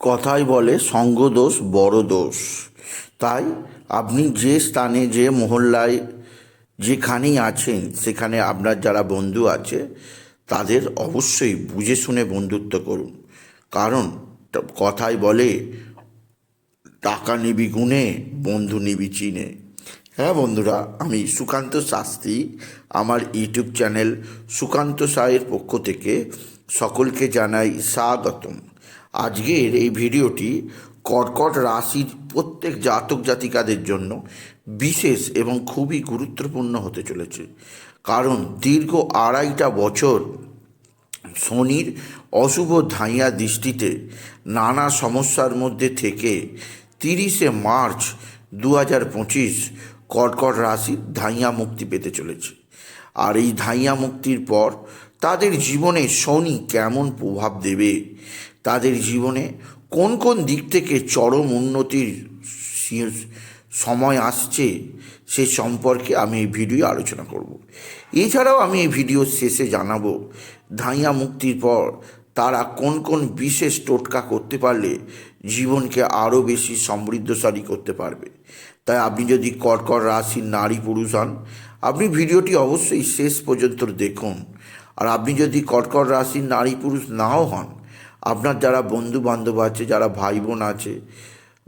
কথায় বলে সঙ্গ দোষ বড় দোষ তাই আপনি যে স্থানে, যে মহল্লায় যেখানেই আছেন, সেখানে আপনার যারা বন্ধু আছে, তাদের অবশ্যই বুঝে শুনে বন্ধুত্ব করুন। কারণ কথায় বলে টাকা নিবি গুণে, বন্ধু নিবি চিনে। হ্যাঁ বন্ধুরা, আমি সুকান্ত শাস্ত্রী, আমার ইউটিউব চ্যানেল সুকান্ত সায়ের পক্ষ থেকে সকলকে জানাই স্বাগতম। আজকের এই ভিডিওটি কর্কট রাশির প্রত্যেক জাতক জাতিকাদের জন্য বিশেষ এবং খুবই গুরুত্বপূর্ণ হতে চলেছে। কারণ দীর্ঘ আড়াইটা বছর শনির অশুভ ধাইয়া দৃষ্টিতে নানা সমস্যার মধ্যে থেকে তিরিশে মার্চ দু হাজার পঁচিশ কর্কট রাশির ধাইয়া মুক্তি পেতে চলেছে। আর এই ধাইয়া মুক্তির পর তাদের জীবনে শনি কেমন প্রভাব দেবে তাদের জীবনে কোন কোন দিক থেকে চরম উন্নতির সময় আসছে সে সম্পর্কে আমি এই ভিডিও আলোচনা করব। এছাড়াও আমি এই ভিডিও শেষে জানাব, ধাইয়া মুক্তির পর তারা কোন কোন বিশেষ টোটকা করতে পারলে জীবনকে আরও বেশি সমৃদ্ধশালী করতে পারবে। তাই আপনি যদি কর্কট রাশির নারী পুরুষ হন, আপনি ভিডিওটি অবশ্যই শেষ পর্যন্ত দেখুন। আর আপনি যদি কর্কট রাশির নারী পুরুষ নাও হন আপনার যারা বন্ধু বান্ধব আছে, যারা ভাই বোন আছে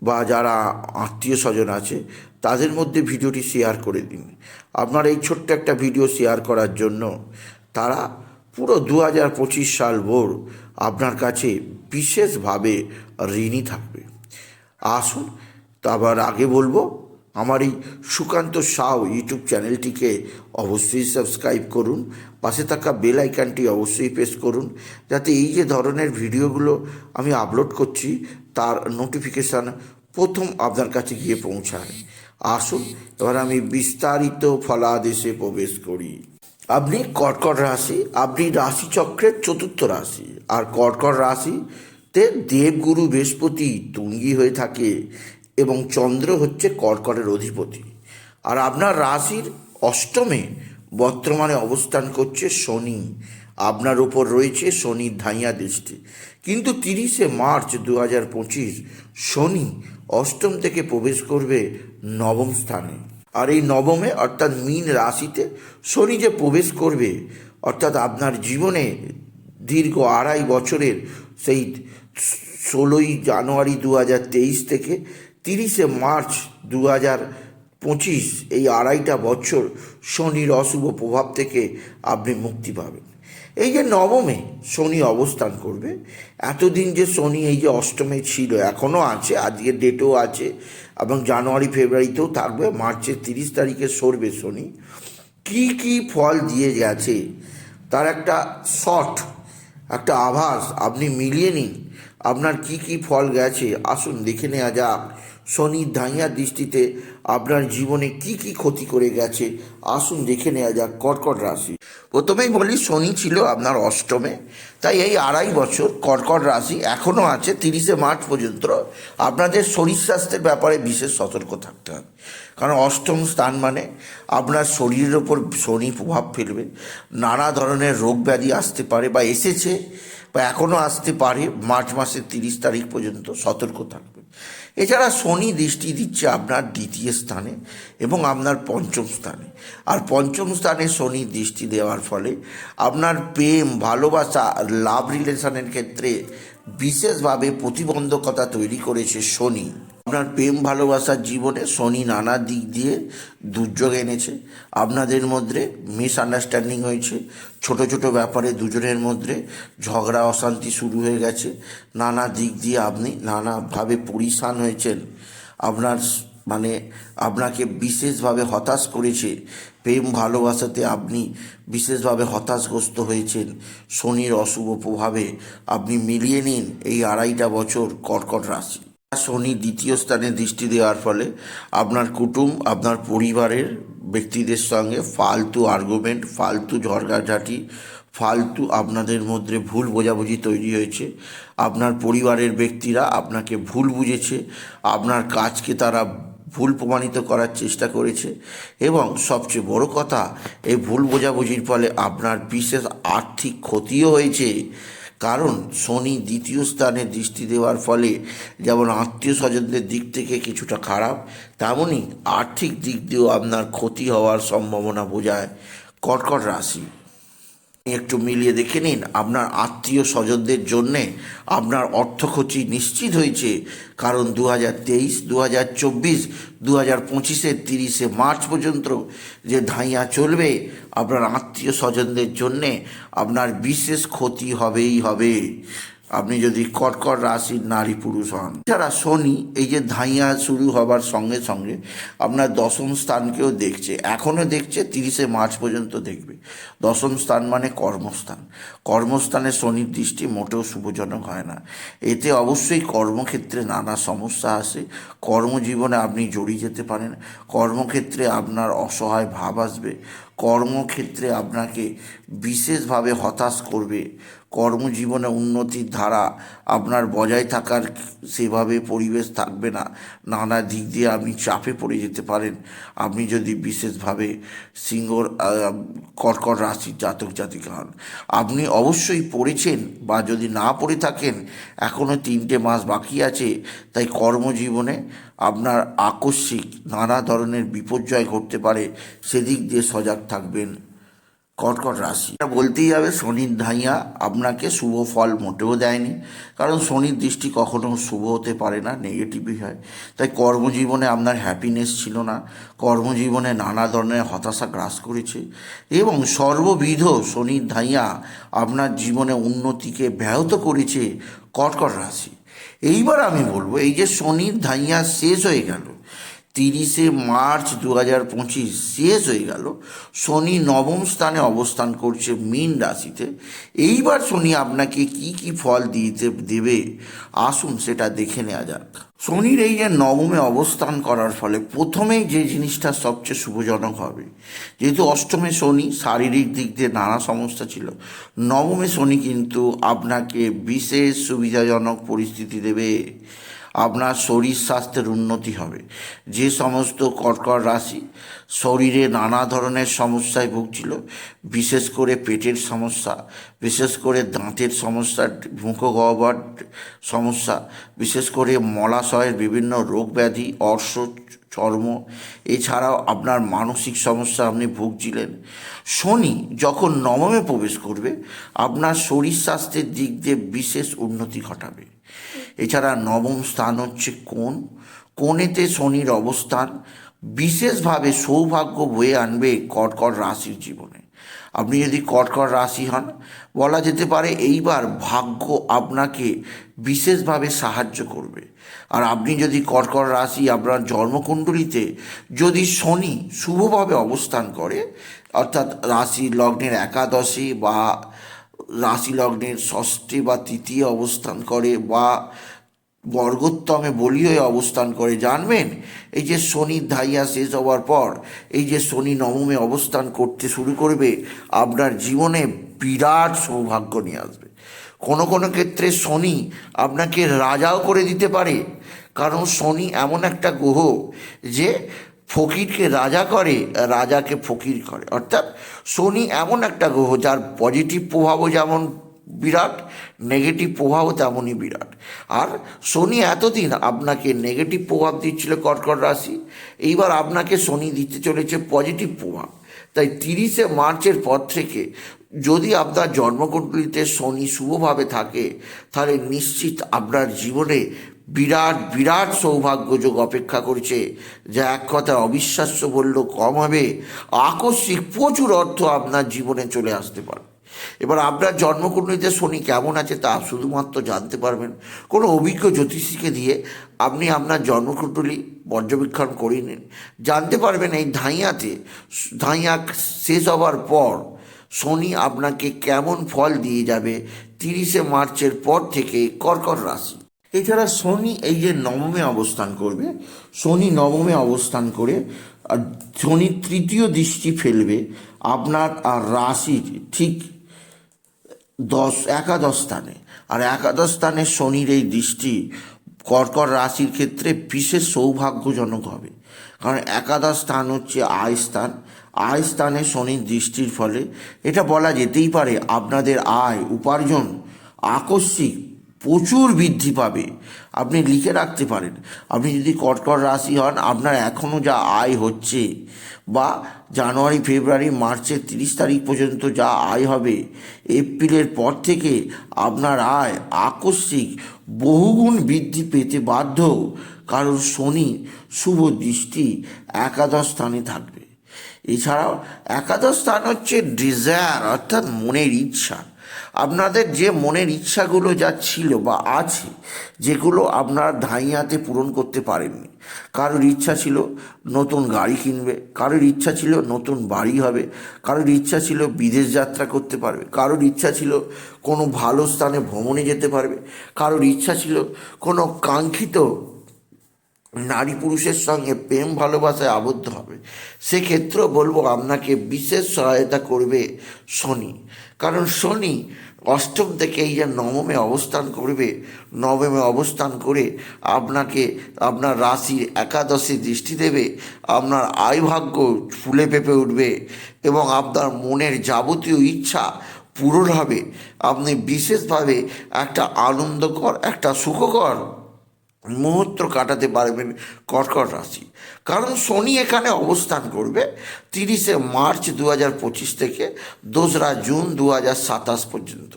বা যারা আত্মীয় স্বজন আছে, তাদের মধ্যে ভিডিওটি শেয়ার করে দিন। আপনার এই ছোট্ট একটা ভিডিও শেয়ার করার জন্য তারা পুরো দু হাজার পঁচিশ সাল ভোর আপনার কাছে বিশেষভাবে ঋণী থাকবে। আসুন, তারপর আগে বলব আমার এই সুকান্ত সাউ ইউটিউব চ্যানেলটিকে অবশ্যই সাবস্ক্রাইব করুন, পাশে থাকা বেল আইকনটি অবশ্যই প্রেস করুন, যাতে এই যে ধরনের ভিডিওগুলো আমি আপলোড করছি, তার নোটিফিকেশান প্রথম আপনার কাছে গিয়ে পৌঁছায়। আসুন, এবার আমি বিস্তারিত ফলাদেশে প্রবেশ করি। আপনি কর্কট রাশি, আপনি রাশিচক্রের চতুর্থ রাশি, আর কর্কট রাশিতে দেবগুরু বৃহস্পতি তুঙ্গি হয়ে থাকে। এবং চন্দ্র হচ্ছে কর্কটের অধিপতি। আর আপনার রাশির অষ্টমে বর্তমানে অবস্থান করছে শনি। আপনার উপর রয়েছে শনির ধাইয়া দৃষ্টি। কিন্তু তিরিশে মার্চ দু হাজার পঁচিশ শনি অষ্টম থেকে প্রবেশ করবে নবম স্থানে। আর এই নবমে অর্থাৎ মীন রাশিতে শনি যে প্রবেশ করবে, অর্থাৎ আপনার জীবনে দীর্ঘ আড়াই বছরের সেই ষোলোই জানুয়ারি দু হাজার তেইশ থেকে তিরিশে মার্চ দু হাজার পঁচিশ এই আড়াইটা বছর শনির অশুভ প্রভাব থেকে আপনি মুক্তি পাবেন। এই যে নবমে শনি অবস্থান করবে, এতদিন যে শনি এই যে অষ্টমে ছিল এখনও আছে আজকের ডেটও আছে এবং জানুয়ারি, ফেব্রুয়ারিতেও থাকবে, মার্চের তিরিশ তারিখে সরবে শনি। কি কি ফল দিয়ে গেছে, তার একটা শর্ট, একটা আভাস, আপনি মিলিয়ে নিন, আপনার কি কি ফল গেছে, আসুন দেখে নেওয়া যাক। শনির ধাইয়া দৃষ্টিতে আপনার জীবনে কি কি ক্ষতি করে গেছে, আসুন দেখে নেওয়া যাক, কর্কট রাশি। প্রথমেই বলি, শনি ছিল আপনার অষ্টমে, তাই এই আড়াই বছর কর্কট রাশি এখনও আছে, তিরিশে মার্চ পর্যন্ত। আপনাদের শরীর স্বাস্থ্যের ব্যাপারে বিশেষ সতর্ক থাকতে হবে। কারণ অষ্টম স্থান মানে আপনার শরীরের ওপর শনি প্রভাব ফেলবে, নানা ধরনের রোগ ব্যাধি আসতে পারে বা এসেছে বা এখনও আসতে পারে, মার্চ মাসের তিরিশ তারিখ পর্যন্ত সতর্ক থাকবেন। এছাড়া শনি দৃষ্টি দিচ্ছে আপনার দ্বিতীয় স্থানে এবং আপনার পঞ্চম স্থানে। আর পঞ্চম স্থানে শনি দৃষ্টি দেওয়ার ফলে আপনার প্রেম, ভালোবাসা লাভ রিলেশনের ক্ষেত্রে বিশেষভাবে প্রতিবন্ধকতা তৈরি করেছে শনি। আপনার প্রেম ভালোবাসার জীবনে শনি নানা দিক দিয়ে দুর্যোগ এনেছে। আপনাদের মধ্যে মিস আন্ডারস্ট্যান্ডিং হয়েছে। ছোট ছোট ব্যাপারে দুজনের মধ্যে ঝগড়া, অশান্তি শুরু হয়ে গেছে। নানা দিক দিয়ে আপনি নানাভাবে পরিশান হয়েছেন। আপনার মানে আপনাকে বিশেষভাবে হতাশ করেছে। প্রেম, ভালোবাসাতে আপনি বিশেষভাবে হতাশগ্রস্ত হয়েছেন। শনির অশুভ প্রভাবে আপনি মিলিয়ে নিন এই আড়াইটা বছর কর্কট রাশি। শনি দ্বিতীয় স্থানে দৃষ্টি দেওয়ার ফলে আপনার কুটুম, আপনার পরিবারের ব্যক্তিদের সঙ্গে ফালতু আর্গুমেন্ট ফালতু ঝড়ঝাটি, ফালতু আপনাদের মধ্যে ভুল বোঝাবুঝি তৈরি হয়েছে। আপনার পরিবারের ব্যক্তিরা আপনাকে ভুল বুঝেছে। আপনার কাজকে তারা ভুল প্রমাণিত করার চেষ্টা করেছে। এবং সবচেয়ে বড় কথা, এই ভুল বোঝাবুঝির ফলে আপনার বিশেষ আর্থিক ক্ষতিও হয়েছে। কারণ শনি দ্বিতীয় স্থানে দৃষ্টি দেওয়ার ফলে যেমন আত্মীয় স্বজনদের দিক থেকে কিছুটা খারাপ তেমনই আর্থিক দিক দিয়েও আপনার ক্ষতি হওয়ার সম্ভাবনা বোঝায় কর্কট রাশি। একটু মিলিয়ে দেখে নিন, আপনার আত্মীয় স্বজনদের জন্যে আপনার অর্থক্ষতি নিশ্চিত হয়েছে। কারণ দু হাজার তেইশ দু হাজার চব্বিশ দু হাজার পঁচিশের তিরিশে মার্চ পর্যন্ত যে ধাইয়া চলবে, আপনার আত্মীয় স্বজনদের জন্যে আপনার বিশেষ ক্ষতি হবেই হবে। আপনি যদি কর্কট রাশির নারী পুরুষ হন যারা শনি, এই যে ধাইয়া শুরু হবার সঙ্গে সঙ্গে আপনার দশম স্থানকেও দেখছে। এখনও দেখছে, তিরিশে মার্চ পর্যন্ত দেখবে। দশম স্থান মানে কর্মস্থান। কর্মস্থানে শনির দৃষ্টি মোটেও শুভজনক হয় না। এতে অবশ্যই কর্মক্ষেত্রে নানা সমস্যা আসে। কর্মজীবনে আপনি জড়িয়ে যেতে পারেন। কর্মক্ষেত্রে আপনার অসহায় ভাব আসবে। কর্মক্ষেত্রে আপনাকে বিশেষভাবে হতাশ করবে। কর্মজীবনে উন্নতির ধারা আপনার বজায় থাকার সেভাবে পরিবেশ থাকবে না। নানা দিক দিয়ে আপনি চাপে পড়ে যেতে পারেন। আপনি যদি বিশেষভাবে সিংহর কর্কট রাশির জাতক জাতিকা হন। আপনি অবশ্যই পড়েছেন বা যদি না পড়ে থাকেন এখনও তিনটে মাস বাকি আছে, তাই কর্মজীবনে আপনার আকস্মিক নানা ধরনের বিপর্যয় ঘটতে পারে। সেদিক দিয়ে সজাগ থাকবেন। কর্কট রাশি। এটা বলতেই হবে, শনির ধাইয়া আপনাকে শুভ ফল মোটেও দেয়নি। কারণ শনির দৃষ্টি কখনো শুভ হতে পারে না নেগেটিভই হয়। তাই কর্মজীবনে আপনার হ্যাপিনেস ছিল না। কর্মজীবনে নানা ধরনের হতাশা গ্রাস করেছে। এবং সর্ববিধ শনির ধাইয়া আপনার জীবনে উন্নতিকে ব্যাহত করেছে কর্কট রাশি। এইবার আমি বলব, এই যে শনির ধাইয়া শেষ হয়ে গেল তিরিশে মার্চ দু হাজার পঁচিশ শেষ হয়ে গেল। শনি নবম স্থানে অবস্থান করছে মীন রাশিতে। এইবার শনি আপনাকে কি কি ফল দিতে, দেবে? আসুন সেটা দেখে নেওয়া যাক। শনির এই যে নবমে অবস্থান করার ফলে প্রথমেই যে জিনিসটা সবচেয়ে শুভজনক হবে, যেহেতু অষ্টমে শনি, শারীরিক দিক দিয়ে নানা সমস্যা ছিল। নবমে শনি কিন্তু আপনাকে বিশেষ সুবিধাজনক পরিস্থিতি দেবে। আপনার শরীর স্বাস্থ্যের উন্নতি হবে। যে সমস্ত কর্কট রাশি শরীরে নানা ধরনের সমস্যায় ভুগছিল, বিশেষ করে পেটের সমস্যা, বিশেষ করে দাঁতের সমস্যা মুখগহ্বর সমস্যা, বিশেষ করে মলাশয়ের বিভিন্ন রোগ ব্যাধি, অর্শ, চর্ম, এছাড়াও আপনার মানসিক সমস্যা আপনি ভুগছিলেন। শনি যখন নবমে প্রবেশ করবে, আপনার শরীর স্বাস্থ্যের দিক দিয়ে বিশেষ উন্নতি ঘটাবে। এছাড়া নবম স্থান হচ্ছে কোন। কোণেতে শনির অবস্থান, বিশেষভাবে সৌভাগ্য বয়ে আনবে কর্কট রাশির জীবনে। আপনি যদি কর্কট রাশি হন, বলা যেতে পারে এইবার ভাগ্য আপনাকে বিশেষভাবে সাহায্য করবে। আর আপনি যদি কর্কট রাশি, আপনার জন্মকুণ্ডলিতে যদি শনি শুভভাবে অবস্থান করে, অর্থাৎ রাশি লগ্নের একাদশী বা রাশি লগ্নের ষষ্ঠী বা তৃতীয় অবস্থান করে বা বর্গোত্তমে বলি অবস্থান করে, জানবেন? এই যে শনির ধাইয়া শেষ হওয়ার পর, এই যে শনি নবমে অবস্থান করতে শুরু করবে, আপনার জীবনে বিরাট সৌভাগ্য নিয়ে আসবে। কোনো কোনো ক্ষেত্রে শনি আপনাকে রাজাও করে দিতে পারে, কারণ শনি এমন একটা গ্রহ যে ফকিরকে রাজা করে, রাজাকে ফকির করে। অর্থাৎ শনি এমন একটা গ্রহ, যার পজিটিভ প্রভাবও যেমন বিরাট নেগেটিভ প্রভাবও তেমনই বিরাট। আর শনি এতদিন আপনাকে নেগেটিভ প্রভাব দিচ্ছিল কর্কট রাশি, এইবার আপনাকে শনি দিতে চলেছে পজিটিভ প্রভাব। তাই তিরিশে মার্চের পর থেকে যদি আপনার জন্মকুণ্ডলিতে শনি শুভভাবে থাকে, তাহলে নিশ্চিত আপনার জীবনে বিরাট বিরাট সৌভাগ্যযোগ অপেক্ষা করছে। যা এক কথায় অবিশ্বাস্য বললেও কম হবে। আকস্মিক প্রচুর অর্থ আপনার জীবনে চলে আসতে পারে। এবার আপনার জন্মকুণ্ডলিতে শনি কেমন আছে তা শুধুমাত্র জানতে পারবেন। কোনো অভিজ্ঞ জ্যোতিষীকে দিয়ে আপনি আপনার জন্মকুণ্ডলী পর্যবেক্ষণ করে নিন। জানতে পারবেন এই ধাইয়াতে, ধাইয়া শেষ হওয়ার পর শনি আপনাকে কেমন ফল দিয়ে যাবে তিরিশে মার্চের পর থেকে কর্কট রাশি। এছাড়া শনি এই যে নবমে অবস্থান করবে, শনি নবমে অবস্থান করে, আর শনি তৃতীয় দৃষ্টি ফেলবে আপনার আর রাশির ঠিক দশ, একাদশ স্থানে। আর একাদশ স্থানে শনির এই দৃষ্টি কর্কট রাশির ক্ষেত্রে বিশেষ সৌভাগ্যজনক হবে। কারণ একাদশ স্থান হচ্ছে আয় স্থান। আয় স্থানে শনির দৃষ্টির ফলে এটা বলা যেতেই পারে আপনাদের আয়, উপার্জন, আকস্মিক প্রচুর বৃদ্ধি পাবে। আপনি লিখে রাখতে পারেন। আপনি যদি কর্কট রাশি হন, আপনার এখনও যা আয় হচ্ছে বা জানুয়ারি, ফেব্রুয়ারি, মার্চের তিরিশ তারিখ পর্যন্ত যা আয় হবে, এপ্রিলের পর থেকে আপনার আয় আকস্মিক বহুগুণ বৃদ্ধি পেতে বাধ্য। কারণ শনি শুভ দৃষ্টি একাদশ স্থানে থাকবে। এছাড়াও একাদশ স্থান হচ্ছে ডিজায়ার অর্থাৎ মনের ইচ্ছা। আপনাদের যে মনের ইচ্ছাগুলো যা ছিল বা আছে, যেগুলো আপনার ধাইয়াতে পূরণ করতে পারেননি। কারোর ইচ্ছা ছিল নতুন গাড়ি কিনবে, কারোর ইচ্ছা ছিল নতুন বাড়ি হবে, কারোর ইচ্ছা ছিল বিদেশ যাত্রা করতে পারবে, কারোর ইচ্ছা ছিল কোনো ভালো স্থানে ভ্রমণে যেতে পারবে, কারোর ইচ্ছা ছিল কোনো কাঙ্ক্ষিত নারী পুরুষের সঙ্গে প্রেম ভালোবাসায় আবদ্ধ হবে। সেক্ষেত্রেও বলব, আপনাকে বিশেষ সহায়তা করবে শনি। কারণ শনি অষ্টম থেকে এই যে নবমে অবস্থান করবে, নবমে অবস্থান করে আপনাকে আপনার রাশির একাদশে দৃষ্টি দেবে, আপনার আয় ভাগ্য ফুলে পেঁপে উঠবে এবং আপনার মনের যাবতীয় ইচ্ছা পূরণ হবে। আপনি বিশেষভাবে একটা আনন্দকর, একটা সুখকর মুহূর্ত কাটাতে পারবেন কর্কট রাশি। কারণ শনি এখানে অবস্থান করবে তিরিশে মার্চ দু হাজার পঁচিশ থেকে, দোসরা জুন দু হাজার সাতাশ পর্যন্ত।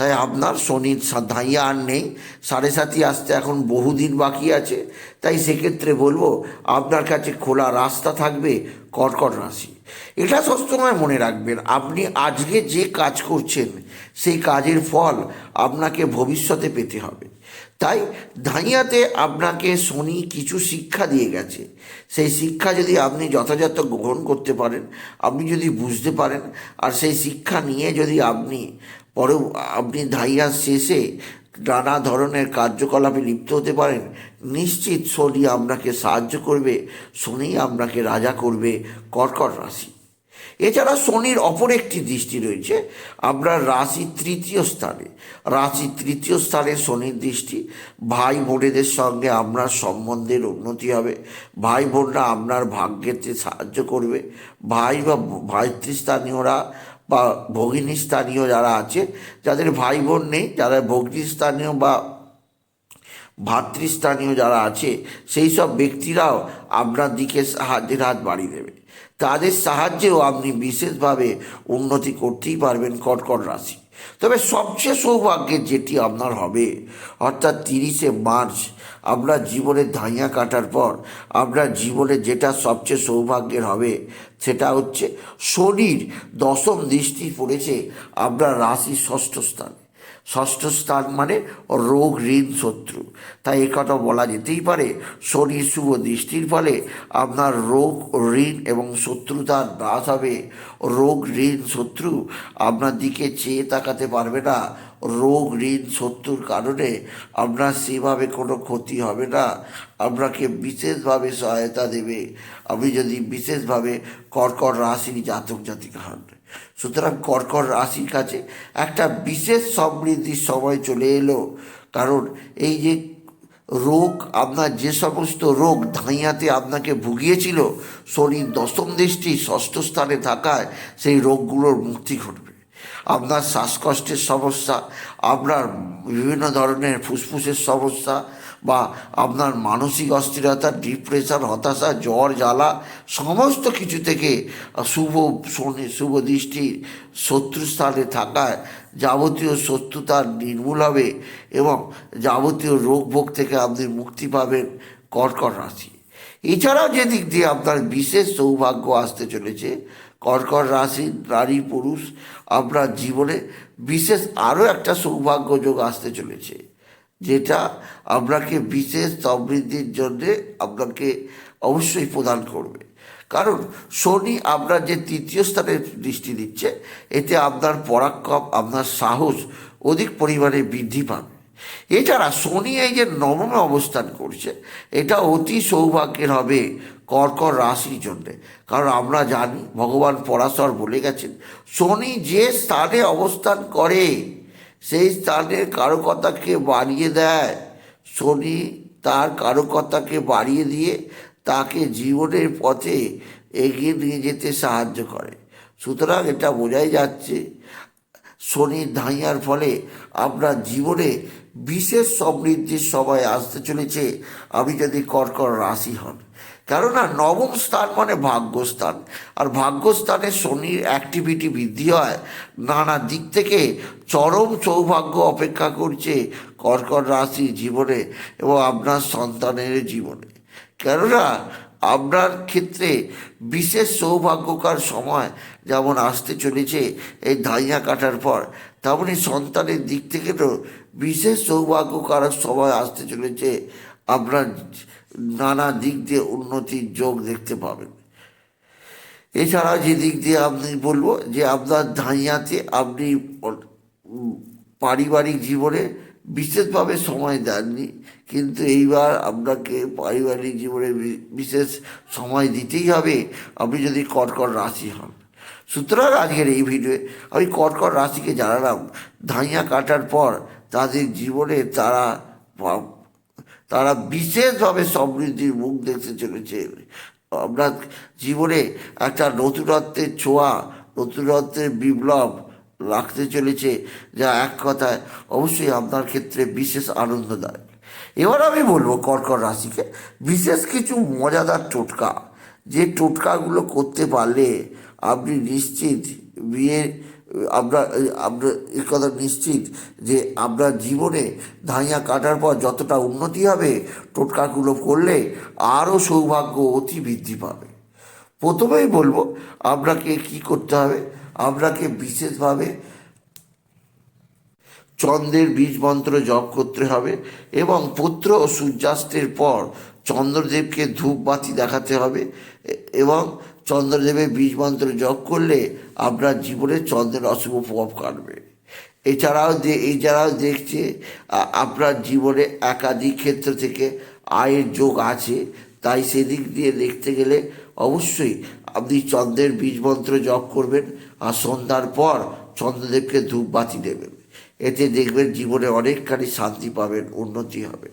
তাই আপনার শনির সা- ধাইয়া আর নেই। সাড়ে সাতই আসতে এখন বহুদিন বাকি আছে। তাই সেক্ষেত্রে বলব, আপনার কাছে খোলা রাস্তা থাকবে কর্কট রাশি। এটা সবসময় মনে রাখবেন, আপনি আজকে যে কাজ করছেন, সেই কাজের ফল আপনাকে ভবিষ্যতে পেতে হবে। তাই ধাইয়াতে আপনাকে শনি কিছু শিক্ষা দিয়ে গেছে। সেই শিক্ষা যদি আপনি যথাযথ গ্রহণ করতে পারেন, আপনি যদি বুঝতে পারেন, আর সেই শিক্ষা নিয়ে যদি আপনি পরে আপনি ধাইয়া শেষে নানা ধরনের কার্যকলাপে লিপ্ত হতে পারেন, নিশ্চিত শনি আপনাকে সাহায্য করবে, শনি আপনাকে রাজা করবে, কর্কট রাশি। এছাড়া শনির অপর একটি দৃষ্টি রয়েছে, আপনার রাশি তৃতীয় স্থানে। রাশি তৃতীয় স্থানে শনির দৃষ্টি, ভাই বোনেদের সঙ্গে আপনার সম্বন্ধের উন্নতি হবে, ভাই বোনরা আপনার ভাগ্যেতে সাহায্য করবে, ভাই বা ভাতৃস্থানীয়রা বা ভগিনী স্থানীয় যারা আছে, যাদের ভাই বোন নেই, যারা ভগ্নী স্থানীয় বা ভাতৃস্থানীয় যারা আছে, সেই সব ব্যক্তিরাও আপনার দিকে সাহায্যের হাত বাড়িয়ে দেবে। তাদের সাহায্যেও আপনি বিশেষভাবে উন্নতি করতেই পারবেন কটকট রাশি। তবে সবচেয়ে সৌভাগ্যের যেটি আপনার হবে, অর্থাৎ তিরিশে মার্চ আপনার জীবনে ধাইয়া কাটার পর আপনার জীবনে যেটা সবচেয়ে সৌভাগ্যের হবে সেটা হচ্ছে শনির দশম দৃষ্টি পড়েছে আপনার রাশি ষষ্ঠ স্থানে। ষষ্ঠ স্থান মানে রোগ ঋণ শত্রু। তাই এ কথা বলা যেতেই পারে শনির শুভ দৃষ্টির ফলে আপনার রোগ ঋণ এবং শত্রুতার নাশ হবে। রোগ ঋণ শত্রু আপনার দিকে চেয়ে তাকাতে পারবে না। রোগ ঋণ শত্রুর কারণে আপনার সেভাবে কোনো ক্ষতি হবে না। আপনাকে বিশেষভাবে সহায়তা দেবে। আপনি যদি বিশেষভাবে কর্কট রাশির জাতক জাতিকা হন। সুতরাং কর্কট রাশির কাছে একটা বিশেষ সমৃদ্ধির সময় চলে এলো। কারণ এই যে রোগ, আপনার যে সমস্ত রোগ ধাইয়াতে আপনাকে ভুগিয়েছিল শনির দশম দৃষ্টি ষষ্ঠ স্থানে থাকায় সেই রোগগুলোর মুক্তি ঘটবে। আপনার শ্বাসকষ্টের সমস্যা, আপনার বিভিন্ন ধরনের ফুসফুসের সমস্যা বা আপনার মানসিক অস্থিরতা ডিপ্রেশন হতাশা, জ্বর, জ্বালা, সমস্ত কিছু থেকে শুভ শুভ দৃষ্টির শত্রু স্থানে থাকায় যাবতীয় শত্রুতা নির্মূল হবে এবং যাবতীয় রোগ ভোগ থেকে আপনি মুক্তি পাবেন কর্কট রাশি। এছাড়াও যে দিক দিয়ে আপনার বিশেষ সৌভাগ্য আসতে চলেছে, কর্কট রাশি, নারী, পুরুষ, আপনার জীবনে বিশেষ আরও একটা সৌভাগ্য যোগ আসতে চলেছে। যেটা আপনাকে বিশেষ সমৃদ্ধির জন্যে আপনাকে অবশ্যই প্রদান করবে। কারণ শনি আপনার যে তৃতীয় স্থানে দৃষ্টি দিচ্ছে, এতে আপনার পরাক্রম, আপনার সাহস অধিক পরিমাণে বৃদ্ধি পাবে। এছাড়া শনি এই যে নবমে অবস্থান করছে, এটা অতি সৌভাগ্যের হবে কর্কট রাশির জন্যে। কারণ আমরা জানি, ভগবান পরাশর বলে গেছেন, শনি যে স্থানে অবস্থান করে সেই স্থানের কারকতাকে বাড়িয়ে দেয়। শনি তার কারকতাকে বাড়িয়ে দিয়ে তাকে জীবনের পথে এগিয়ে নিয়ে যেতে সাহায্য করে। সুতরাং এটা বোঝাই যাচ্ছে, শনির ধাইয়ার ফলে আপনার জীবনে বিশেষ সমৃদ্ধির সময় আসতে চলেছে। আমি যদি কর্কট রাশি হন। কেননা নবম স্থান মানে ভাগ্যস্থান। আর ভাগ্যস্থানে শনির অ্যাক্টিভিটি বৃদ্ধি হয়। নানা দিক থেকে চরম সৌভাগ্য অপেক্ষা করছে কর্কট রাশি জীবনে এবং আপনার সন্তানের জীবনে। কেননা আপনার ক্ষেত্রে বিশেষ সৌভাগ্যকার সময় যেমন আসতে চলেছে এই ধাইয়া কাটার পর তেমনই সন্তানের দিক থেকে তো বিশেষ সৌভাগ্যকার সময় আসতে চলেছে আপনার নানা দিক দিয়ে উন্নতির যোগ দেখতে পাবেন। এছাড়া যে দিক দিয়ে আপনি বলব যে আপনার ধাইয়াতে আপনি পারিবারিক জীবনে বিশেষভাবে সময় দেননি, কিন্তু এইবার আপনাকে পারিবারিক জীবনে বিশেষ সময় দিতেই হবে, আপনি যদি কর্কট রাশি হন। সুতরাং আজকের এই ভিডিওয়ে আমি কর্কট রাশিকে জানালাম। ধাইয়া কাটার পর তাদের জীবনে তারা তারা বিশেষভাবে সমৃদ্ধির মুখ দেখতে চলেছে। আপনার জীবনে একটা নতুনত্বের ছোঁয়া, নতুনত্বের বিপ্লব রাখতে চলেছে, যা এক কথায় অবশ্যই আপনার ক্ষেত্রে বিশেষ আনন্দদায়ক। এবার আমি বলব কর্কট রাশিকে, বিশেষ কিছু মজাদার টোটকা। যে টোটকাগুলো করতে পারলে আপনি নিশ্চিত বিয়ে আপনার আপনার এ কথা নিশ্চিত যে আপনার জীবনে ধাইয়া কাটার পর যতটা উন্নতি হবে, টোটকাগুলো করলে আরও সৌভাগ্য অতি বৃদ্ধি পাবে। প্রথমেই বলব আপনাকে কি করতে হবে? আপনাকে বিশেষভাবে চন্দ্রের বীজ মন্ত্র জপ করতে হবে এবং পুত্র ও সূর্যাস্তের পর চন্দ্রদেবকে ধূপ বাতি দেখাতে হবে এবং চন্দ্রদেবের বীজ মন্ত্র জপ করলে আপনার জীবনে চন্দ্রের অশুভ প্রভাব কাটবে। এছাড়াও যে এছাড়াও দেখছে আপনার জীবনে একাধিক ক্ষেত্র থেকে আয়ের যোগ আছে। তাই সেদিক দিয়ে দেখতে গেলে অবশ্যই আপনি চন্দ্রের বীজ মন্ত্র জপ করবেন আর সন্ধ্যার পর চন্দ্রদেবকে ধূপ বাতি দেবেন। এতে দেখবেন জীবনে অনেকখানি শান্তি পাবেন, উন্নতি হবে।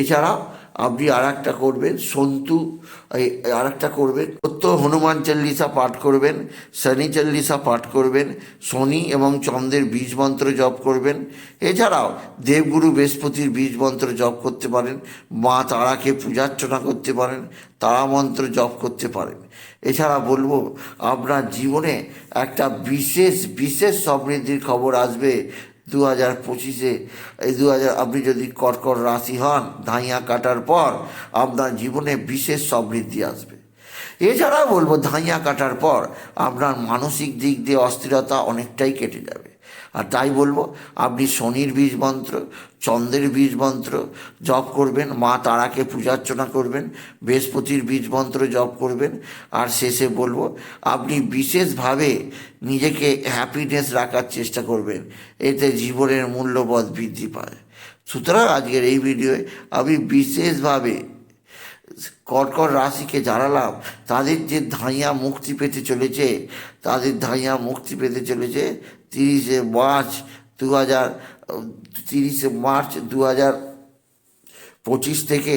এছাড়াও আপনি আর একটা করবেন, সন্তু আর একটা করবেন প্রত্য হনুমান চল্লিশা পাঠ করবেন, শনি চল্লিশা পাঠ করবেন, শনি এবং চন্দ্রের বীজ মন্ত্র জপ করবেন। এছাড়াও দেবগুরু বৃহস্পতির বীজ মন্ত্র জপ করতে পারেন, মা তারাকে পূজার্চনা করতে পারেন, তারা মন্ত্র জপ করতে পারেন। এছাড়া বলব, আপনার জীবনে একটা বিশেষ বিশেষ সমৃদ্ধির খবর আসবে দু হাজার পঁচিশে, এই দু হাজার আপনি যদি কর্কট রাশি হন, ধাইয়া কাটার পর আপনার জীবনে বিশেষ সমৃদ্ধি আসবে। এছাড়াও বলব, ধাইয়া কাটার পর আপনার মানসিক দিক দিয়ে অস্থিরতা অনেকটাই কেটে যাবে। আর তাই বলব, আপনি শনির বীজ মন্ত্র, চন্দ্রের বীজ মন্ত্র জপ করবেন, মা তারাকে পূজার্চনা করবেন, বৃহস্পতির বীজ মন্ত্র জপ করবেন, আর শেষে বলব, আপনি বিশেষভাবে নিজেকে হ্যাপিনেস রাখার চেষ্টা করবেন, এতে জীবনের মূল্যবোধ বৃদ্ধি পায়। সুতরাং আজকের এই ভিডিওয়ে আমি বিশেষভাবে কর্কট রাশিকে জানালাম, তাদের যে ধাইয়া মুক্তি পেতে চলেছে, তাদের ধাইয়া মুক্তি পেতে চলেছে তিরিশে মার্চ দু হাজার তিরিশে মার্চ দু হাজার পঁচিশ থেকে।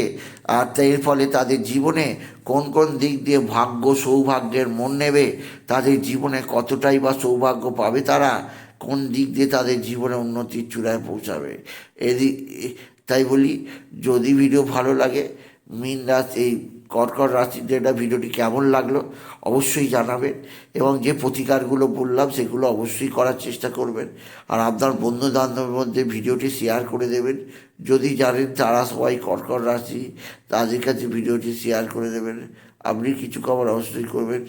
আর এর ফলে তাদের জীবনে কোন কোন দিক দিয়ে ভাগ্য সৌভাগ্যের মন নেবে, তাদের জীবনে কতটাই বা সৌভাগ্য পাবে তারা, কোন দিক দিয়ে তাদের জীবনে উন্নতির চূড়ায় পৌঁছাবে। এদিক তাই বলি, যদি ভিডিও ভালো লাগে মিন রাশি এই কর্কট রাশির যেটা ভিডিওটি কেমন লাগল অবশ্যই জানাবেন এবং যে প্রতিকারগুলো বললাম সেগুলো অবশ্যই করার চেষ্টা করবেন। আর আপনার বন্ধু বান্ধবের মধ্যে ভিডিওটি শেয়ার করে দেবেন। যদি জানেন তারা সবাই কর্কট রাশি, তাদের কাছে ভিডিওটি শেয়ার করে দেবেন। আপনি কিছু খবর অবশ্যই করবেন,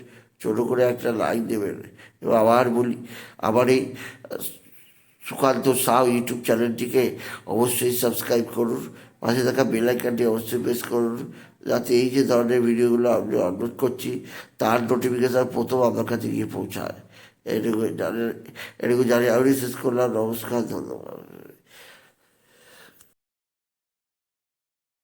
ছোটো করে একটা লাইক দেবেন। এবং আবার বলি আবার এই, সুকান্ত সাউ ইউটিউব চ্যানেলটিকে অবশ্যই সাবস্ক্রাইব করুন। পাশে থাকা বেলাইকানটি অবশ্যই প্রেস করুন। যাতে এই যে ধরনের ভিডিওগুলো আমি আপলোড করছি, তার নোটিফিকেশান প্রথম আপনার কাছে গিয়ে পৌঁছায়। এটুকু জানি এটুকু জানি আমি শেষ করলাম। নমস্কার, ধন্যবাদ।